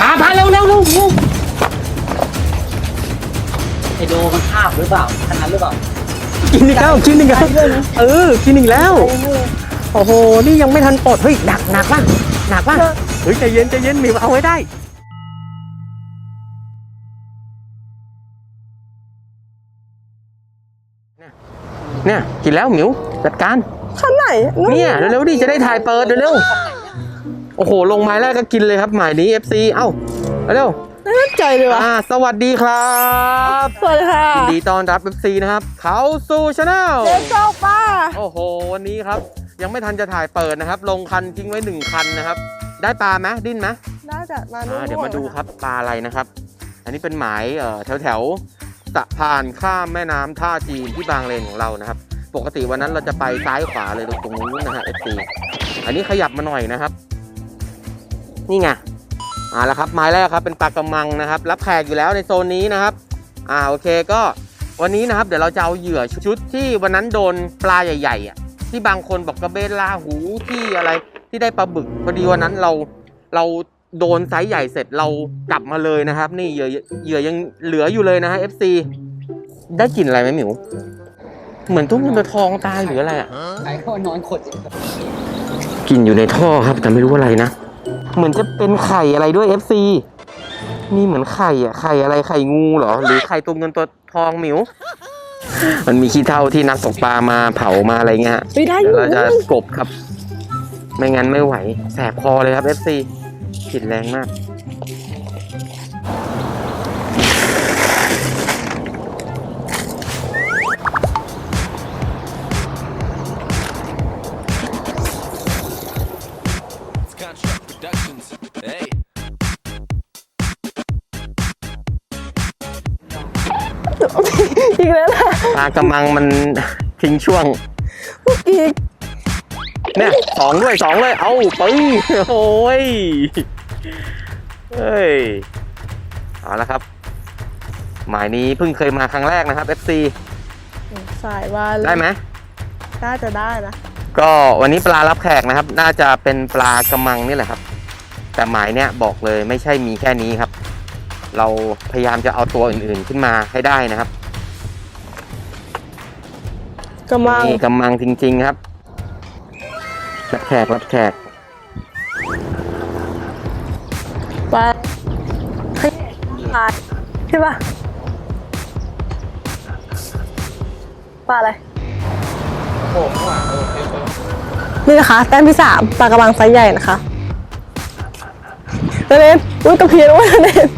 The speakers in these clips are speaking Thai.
พาพาเร็วเร็วเร็วเร็วไอโดมันคาบหรือเปล่าขนาดหรือเปล่ากินอีกแล้วกินอีกแล้วเออกินอีกแล้ว โอ้โห นี่ยังไม่ทันปลดเฮ้ยหนักหนักป่ะหนักป่ะเฮ้ยใจเย็นใจเย็นหมิวเอาไว้ได้เนี่ยกินแล้วหมิวจัดการขั้นไหนเนี่ยเร็วๆดิจะได้ถ่ายเปิดเร็วๆ โอ้โห ลงไม้แรกก็กินเลยครับหมายนี้ FC เอ้าเร็วไม่มั่นใจเลยๆวะอ่าสวัสดีครับสวัสดีค่ะยินดีต้อนรับ FC นะครับ เขาสู่ชาแนลเจ๊เจ้าป้าโอ้โห วันนี้ครับ ยังไม่ทันจะถ่ายเปิดนะครับ ลงคันทิ้งไว้หนึ่งคันนะครับ ได้ปลาไหมดิ้นไหมน่าจะมาอ่าเดี๋ยวมาดูครับปลาอะไรนะครับ อันนี้เป็นหมายเอ่อแถวแถวๆสะพานข้ามแม่น้ำท่าจีนที่บางเลนของเรานะครับ ปกติวันนั้นเราจะไปซ้ายขวาเลยตรงนู้นนะฮะ FC อันนี้ขยับมาหน่อยนะครับ นี่ไงอ่าแล้วครับไม้แรกครับเป็นปลากระมังนะครับ รับแขกอยู่แล้วในโซนนี้นะครับอ่าโอเคก็วันนี้นะครับ เดี๋ยวเราจะเอาเหยื่อชุดที่วันนั้นโดนปลาใหญ่ๆอะที่บางคนบอกกระเบนลาหูที่อะไรที่ได้ปลาบึกพอดีวันนั้นเราเราโดนไซส์ใหญ่เสร็จเรากลับมาเลยนะครับ นี่เหยื่อเหยื่อยังเหลืออยู่เลยนะฮะ FC ได้กลิ่นอะไรไหมหมิว เหมือนตุ้งเงินตัวทองตายหรืออะไรอะใครเขานอนขดอยู่กลิ่นอยู่ในท่อครับแต่ไม่รู้อะไรนะ เหมือนจะเป็นไข่อะไรด้วย FC นี่เหมือนไข่อะไข่อะไรไข่งูเหรอ หรือไข่ตัวเงินตัวทองหมิว มันมีขี้เท่าที่นักตกปลามาเผามาอะไรเงี้ยไม่ได้อเดี๋ยยู่วเราจะกบครับ ไม่งั้นไม่ไหว แสบคอเลยครับ FC กลิ่นแรงมากากระมังมันทิ้งช่วงอีกเนี่ยสองด้วยสองเลย เอาปึ้งโอ้ยเฮ้ยเอาละครับ หมายนี้เพิ่งเคยมาครั้งแรกนะครับ FC สายว่าได้ไหมน่าจะได้นะก็วันนี้ปลารับแขกนะครับ น่าจะเป็นปลากระมังนี่แหละครับ แต่หมายเนี่ยบอกเลยไม่ใช่มีแค่นี้ครับ เราพยายามจะเอาตัวอื่นๆขึ้นมาให้ได้นะครับ กำลังนี่กำมังจริง ๆ ครับรับแขกรับแขกปลาเฮ้ยปลาใช่ปะปลาอะไรนี่นะคะแต้มที่สามปลากระบังไซส์ใหญ่นะคะเนนอุ้ยตะเพียนอุ้ยเนน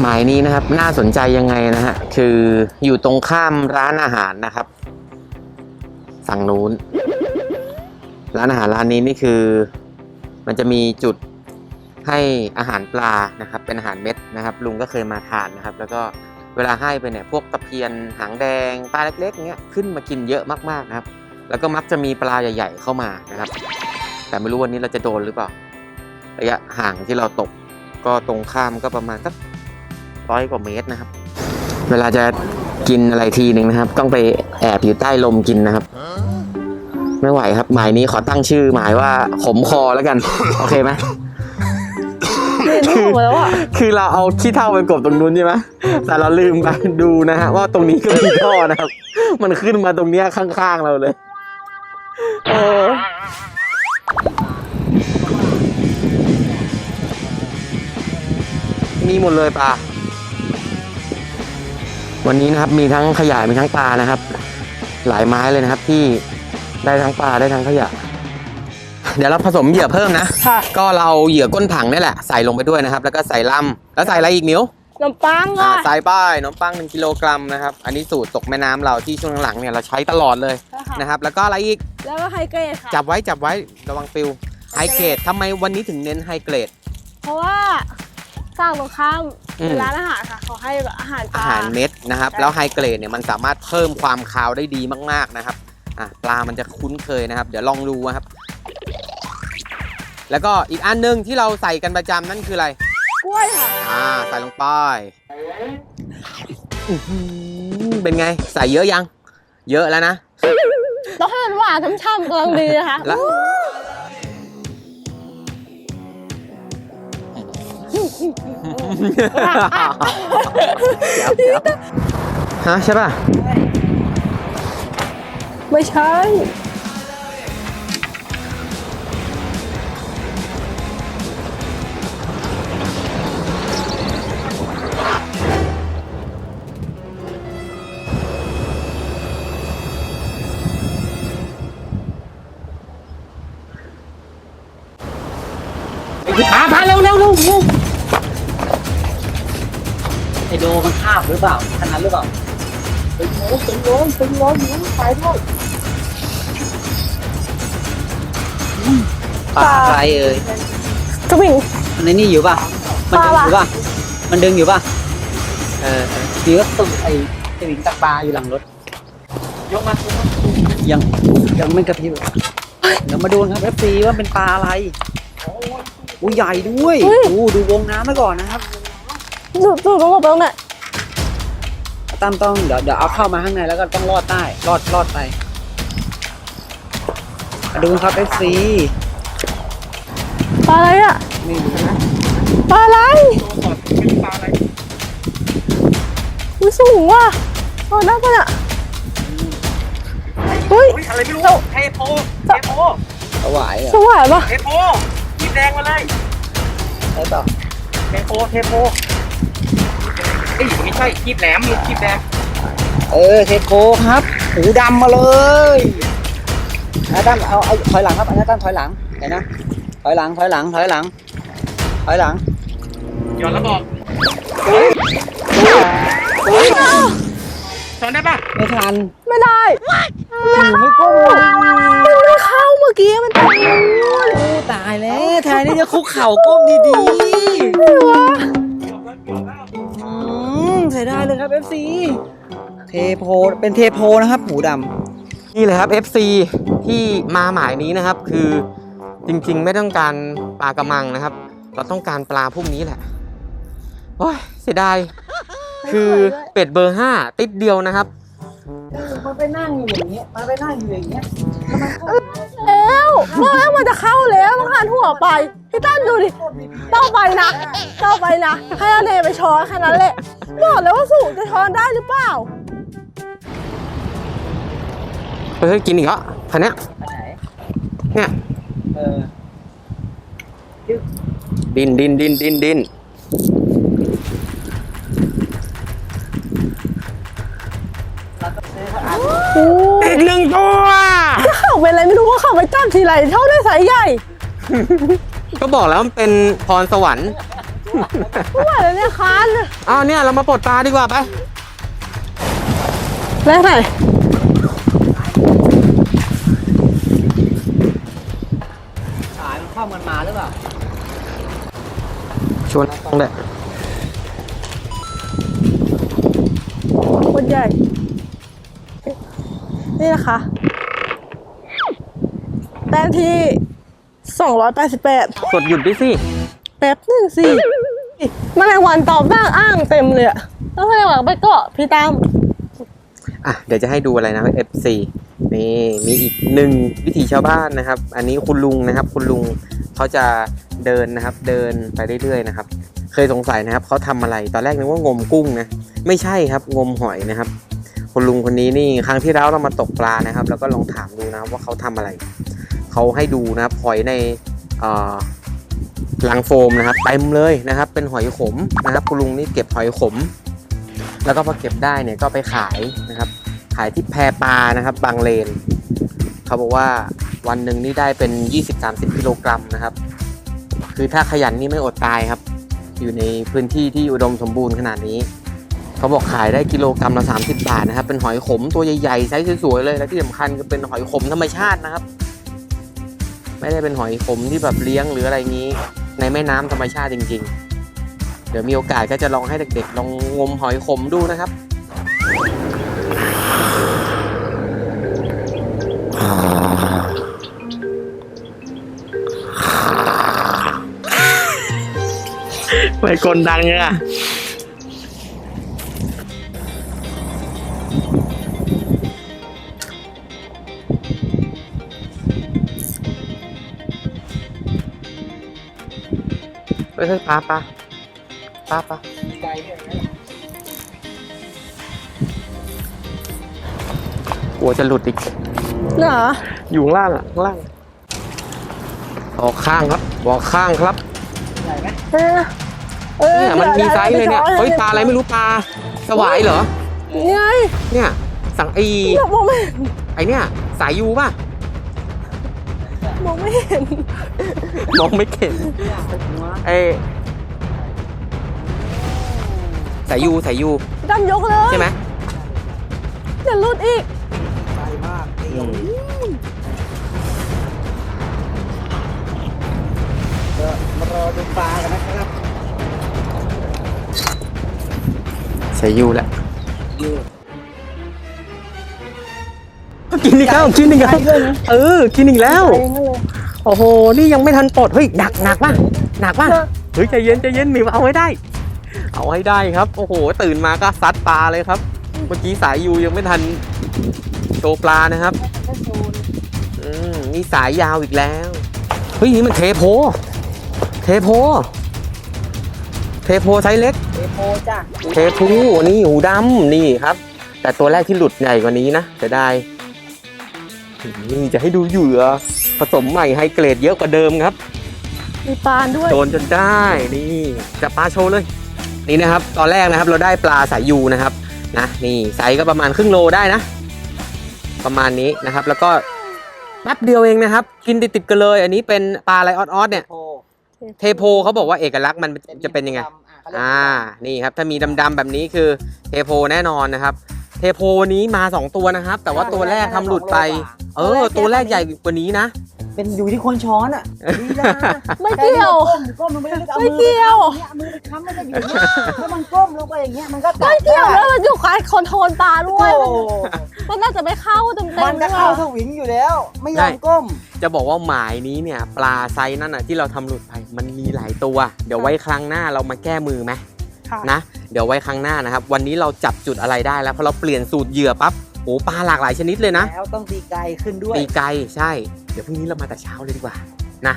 หมายนี้นะครับน่าสนใจยังไงนะฮะคืออยู่ตรงข้ามร้านอาหารนะครับฝั่งนู้น ร้านอาหารร้านนี้นี่คือ มันจะมีจุดให้อาหารปลานะครับ เป็นอาหารเม็ดนะครับ ลุงก็เคยมาทานนะครับ แล้วก็เวลาให้ไปเนี่ยพวกตะเพียนหางแดงปลาเล็กๆเงี้ยขึ้นมากินเยอะมากๆนะครับ แล้วก็มักจะมีปลาใหญ่ ๆ เข้ามานะครับ แต่ไม่รู้วันนี้เราจะโดนหรือเปล่าระยะห่างที่เราตกก็ตรงข้ามก็ประมาณสัก ร้อยกว่าเมตรนะครับ เวลาจะกินอะไรทีหนึ่งนะครับ ต้องไปแอบอยู่ใต้ลมกินนะครับ ไม่ไหวครับ หมายนี้ขอตั้งชื่อหมายว่าขมคอแล้วกัน โอเคไหมเนนออกมาแล้วอะคือเราเอาขี้เท่าไปกบตรงนู้นใช่ไหมแต่เราลืมไปดูนะฮะว่าตรงนี้ก็มีท่อนะครับ มันขึ้นมาตรงเนี้ยข้างๆเราเลยโอ้มีหมดเลยปลา วันนี้นะครับมีทั้งขยะมีทั้งปลานะครับ หลายไม้เลยนะครับที่ได้ทั้งปลาได้ทั้งขยะ เดี๋ยวเราผสมเหยื่อเพิ่มนะ ค่ะ ก็เราเหยื่อก้นถังนี่แหละใส่ลงไปด้วยนะครับ แล้วก็ใส่ลำแล้วใส่อะไรอีกมิวน้ำปังอ่าอะ ใส่ป้ายน้ำปังหนึ่งกิโลกรัมนะครับอันนี้สูตรตกแม่น้ำเราที่ช่วงหลังๆเนี่ยเราใช้ตลอดเลยใช่ค่ะ นะครับ แล้วก็อะไรอีก แล้วก็ไฮเกรดค่ะ จับไว้จับไว้ระวังปิวไฮเกรดทำไมวันนี้ถึงเน้นไฮเกรดเพราะว่า สร้างตรงข้ามอืมเป็นร้านอาหารค่ะเขาให้แบบอาหารปอาลา หารเม็ดนะครับ ใช่ แล้วไฮเกรดเนี่ยมันสามารถเพิ่มความคาวได้ดีมาก ๆนะครับอะปลามันจะคุ้นเคยนะครับ เดี๋ยวลองดูนะครับ แล้วก็อีกอันหนึงที่เราใส่กันประจำนั่นคืออะไร กล้วยค่ะ อ่าใส่ลงไปอื้อหือเป็นไง ใส่เยอะยัง เยอะแล้วนะ ต้องให้มันหวานช่ำๆกำลังดีนะคะแล้ว ฮะใช่ป่ะ ไม่ใช่พาพาเร็วเร็วเร็วเร็วไอโดมันคาบหรือเปล่าขนาดหรือเปล่าเป็นโอ้เป็นร้อนเป็นร้อนอยู่ไปด้วยปลาอะไรเอ่ยสวิงมันในนี่อยู่ป่ะ มันดึงอยู่ป่ะ มันดึงอยู่ป่ะ เออเออหรือว่าตุ่มไอ้ไอ้หวิงตักปลาอยู่หลังรถ ยกมายังยังไม่กระพริบเดี๋ยวมาดูครับเอฟซีว่าเป็นปลาอะไรอู้ใหญ่ด้วยอู้ดูวงน้ำไว้ก่อนนะครับดูดูตรงลงไปตรงไหน ตั้มต้องเดี๋ยวเดี๋ยวเอาเข้ามาข้างในแล้วก็ต้องลอดใต้ลอดลอดไปมาดูครับเอฟซีปลาอะไรอะไม่รู้นะปลาอะไรอุ้ยสูงว่ะโอ้น่าจะอะเฮ้ยอะไรไม่รู้เทโพเทโพถวายเหรสอะวายปะเทโพกีบแดงมาเลยได้เปล่าเทโพเทโพ เอ้ยไม่ใช่กีบแหลมมีกีบแดงเออเทโคครับหูดำมาเลยนะตั้มเอาเอาถอยหลังครับอันนี้ตั้มถอยหลังเห็นนะถอยหลังถอยหลังถอยหลังถอยหลังหย่อนแล้วบอกสอนได้ปะไม่ทันไม่ได้หนูไม่ก้มเลยมันไม่เข้าเมื่อกี้มันตกนู่นโอ้ตายแล้วแทนที่จะคุกเข่าก้มดีไม่วะๆอืม ใส่ได้เลยครับ FC เทโพเป็นเทโพนะครับหูดนี่เลยครับ FC ที่มาหมายนี้นะครับ คือจริงๆ ไม่ต้องการปลากระมังนะครับ เราต้องการปลาพวกนี้แหละโอ้ยเสียดายคือเป็ดเบอร์ 5 ติดเดียวนะครับำ มันไปนั่งอยู่อย่างเงี้ยมันไปนั่งอยู่อย่างเงี้ยแล้วบอกแล้วมันจะเข้าแล้วต้องหันหัวไป พี่ตั้นดูดิต้องไปนะต้องไปนะ ให้อาเนไปช้อนแค่นั้นแหละ บอกแล้วว่าสูงจะช้อนได้หรือเปล่า เฮ้ยกินอีกแล้วคันเนี้ยอันไหนเนี่ยเออดินดินดินดินดิน เราต้องซื้อเขาอัน โอ้ อีกหนึ่งตัว ถ้าเขาเป็นอะ ไรไม่รู้ว่าเขาไปจับทีไรเท่าได้สายใหญ่ก็บอกแล้วมันเป็นพรสวรรค์ไม่ไหวแล้วเนี่ยคันอ้าวเนี่ยเรามาปลดปลาดีกว่าไปแรกไหนสายมันเข้ามันมาหรือเปล่าชวนต้องเลยคนใหญ่ นี่นะคะแต้มที่ 288 กดหยุดดิสิ แป๊บหนึ่งสิแมลงวันตอบบ้างอ้างเต็มเลยอะแล้วแมลงวันไปเกาะพี่ตามอะ เดี๋ยวจะให้ดูอะไรนะ FC นี่ มีอีกหนึ่งวิถีชาวบ้านนะครับ อันนี้คุณลุงนะครับ คุณลุงเขาจะเดินนะครับ เดินไปเรื่อยๆนะครับ เคยสงสัยนะครับเขาทำอะไร ตอนแรกนึกว่างมกุ้งนะ ไม่ใช่ครับ งมหอยนะครับ คุณลุงคนนี้นี่ครั้งที่แล้วเรามาตกปลานะครับ แล้วก็ลองถามดูนะครับว่าเขาทำอะไร เขาให้ดูนะครับหอยในเอ่อลังโฟมนะครับเต็มเลยนะครับ เป็นหอยขมนะครับคุณลุงนี่เก็บหอยขม แล้วก็พอเก็บได้เนี่ยก็ไปขายนะครับ ขายที่แพปลานะครับ บางเลน เขาบอกว่าวันหนึ่งนี่ได้เป็น 20-30กิโลกรัมนะครับ คือถ้าขยันนี่ไม่อดตายครับ อยู่ในพื้นที่ที่อุดมสมบูรณ์ขนาดนี้ เขาบอกขายได้กิโลกรัมละ30 บาทนะครับ เป็นหอยขมตัวใหญ่ๆไซส์สวยๆเลย และที่สำคัญก็เป็นหอยขมธรรมชาตินะครับ ไม่ได้เป็นหอยขมที่แบบเลี้ยงหรืออะไรงี้ ในแม่น้ำธรรมชาติจริง ๆ เดี๋ยวมีโอกาสก็จะลองให้เด็กๆ ลองงมหอยขมดูนะครับไปกลดังเนี่ย เฮ้ยปลาปลาป้าป้าไกลด้วยนะกลัวจะหลุดอีก เหรออยู่ข้างล่างอะข้างล่างออกข้างครับบอกข้างครับใหญ่ไหมเออเออเนี่ยมันมีไซส์เลยเนี่ยเฮ้ยปลาอะไรไม่รู้ปลาสวายเหรอนี่ไงเนี่ย สั่งไอแบบมองไม่เห็นไอเนี่ยสายยูป่ะ มองไม่เห็น มองไม่เห็นไอสายยูสายยูดำยกเลยใช่ไหมเดี๋ยวหลุดอีกไกลมากอืมเดี๋ยวมารอดูปลากันนะครับสายยูแหละ กินอีกแล้วกินอีกแล้วเออ กินอีกแล้วเองนั่นเลยโอ้โห นี่ยังไม่ทันปลดเฮ้ยหนักหนักป่ะหนักป่ะเฮ้ยใจเย็นใจเย็นหมิวเอาให้ได้ เอาให้ได้ครับ โอ้โห ตื่นมาก็ซัดปลาเลยครับ เมื่อกี้สายยูยังไม่ทันโชว์ปลานะครับอืมนี่สายยาวอีกแล้วเฮ้ยนี่มันเทโพ เทโพ เทโพไซส์เล็กเอโพจ้ะ เทพูนี่หูดำนี่ครับ แต่ตัวแรกที่หลุดใหญ่กว่านี้นะจะได้ นี่จะให้ดูเหยื่อผสมใหม่ไฮเกรดเยอะกว่าเดิมครับ มีปานด้วย โดนจนได้นี่จะปลาโชว์เลย นี่นะครับ ตอนแรกนะครับเราได้ปลาสายยูนะครับนะนี่ไซส์ก็ประมาณครึ่งโลได้นะ ประมาณนี้นะครับ แล้วก็แป๊บเดียวเองนะครับ กินติดๆกันเลย อันนี้เป็นปลาไลออดออสเนี่ยโพเทโพเขาบอกว่าเอกลักษณ์มันจะเป็นยังไง อ่า นี่ครับ ถ้ามีดำๆแบบนี้คือเทโพแน่นอนนะครับ เทโพนี้มา 2 ตัวนะครับ แต่ว่าตัวแรกทำหลุดไป เออ ตัวแรกใหญ่กว่านี้นะ เป็นอยู่ที่คนช้อนอะดีแล้วนะไม่เกี่ยว ก้มก้มลงไปแล้วก็เอาไม่มือเกี่ยวเนี่ยมือไปค้ำมันก็อยู่เนี่ยถ้ามันก้มลงไปอย่างเงี้ยมันก็ตัไม่ดเกี่ยวได้แล้วมันอยู่คายคอนโทรลปลาด้วโอ้ยมันน่าจะไม่เข้าเต็มๆมันจะเข้าสวิงอยู่แล้ว ไม่ยอได้มก้ม จะบอกว่าหมายนี้เนี่ย ปลาไซส์นั่นน่ะที่เราทำหลุดไปมันมีหลายตัว เดี๋ยวไว้ครั้งหน้าเรามาแก้มือไหมค่ะ นะ เดี๋ยวไว้ครั้งหน้านะครับ วันนี้เราจับจุดอะไรได้แล้วเพราะเราเปลี่ยนสูตรเหยื่อปั๊บ โอ้ปลาหลากหลายชนิดเลยนะ แล้วต้องตีไกลขึ้นด้วยตีไกลใช่ เดี๋ยวพรุ่งนี้เรามาแต่เช้าเลยดีกว่านะ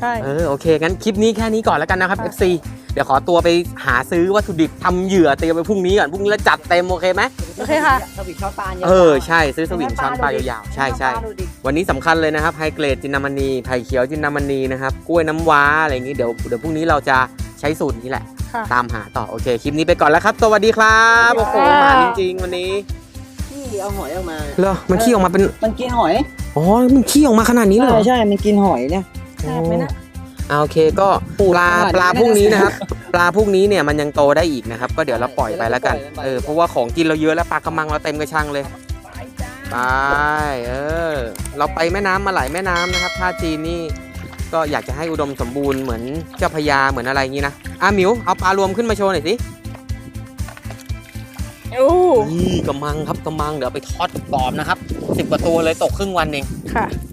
ใช่ เออโอเคงั้นคลิปนี้แค่นี้ก่อนแล้วกันนะครับค่ะ FC เดี๋ยวขอตัวไปหาซื้อวัตถุดิบทำเหยื่อเตรียมไปพรุ่งนี้ก่อนพรุ่งนี้เราจัดเต็มโอเคไหมโอเคค่ะ สวิงช้อนปลาย่างเออใช่ซื้อสวิงช้อนปลายาวๆใช่ใช่ ดูดิวันนี้สำคัญเลยนะครับไฮเกรดจินดามณีไผ่เขียวจินดามณีนะครับกล้วยน้ำว้าอะไรอย่างนี้เดี๋ยวเดี๋ยวพรุ่งนี้เราจะใช้สูตรนี้แหละ ค่ะ ตามหาต่อโอเค คลิปนี้ไปก่อนแล้วครับ สวัสดีครับ โอ้โหค่ะหมาจริงๆ วันนี้ ที่เอาหอยออกมา เหรอมันขี้ออกมาเป็น มันกินหอยอ๋อ มันขี้ออกมาขนาดนี้เลยเหรอใช่ มันกินหอยเนี่ย แซ่บไหมนะ อ่าโอเคก็ปลาขนาดนี้ปลาไม่พวกนี้ได้นะครับ ปลาพวกนี้เนี่ยมันยังโตได้อีกนะครับ ก็เดี๋ยวเราปล่อยไปแล้วกันปล่อยมันไปเออเพราะว่าของกินเราเยอะแล้วปลากระมังเราเต็มกระชังเลยไปเออเราไปแม่น้ำมาหลายแม่น้ำนะครับท่าจีนนี่ก็อยากจะให้อุดมสมบูรณ์เหมือนเจ้าพญาเหมือนอะไรอย่างนี้นะอะหมิวเอาปลารวมขึ้นมาโชว์หน่อยสิ โอ้นี่กระมังครับกระมังเดี๋ยวเอาไปทอดกรอบนะครับสิบกว่าตัวเลยตกครึ่งวันเองค่ะใช่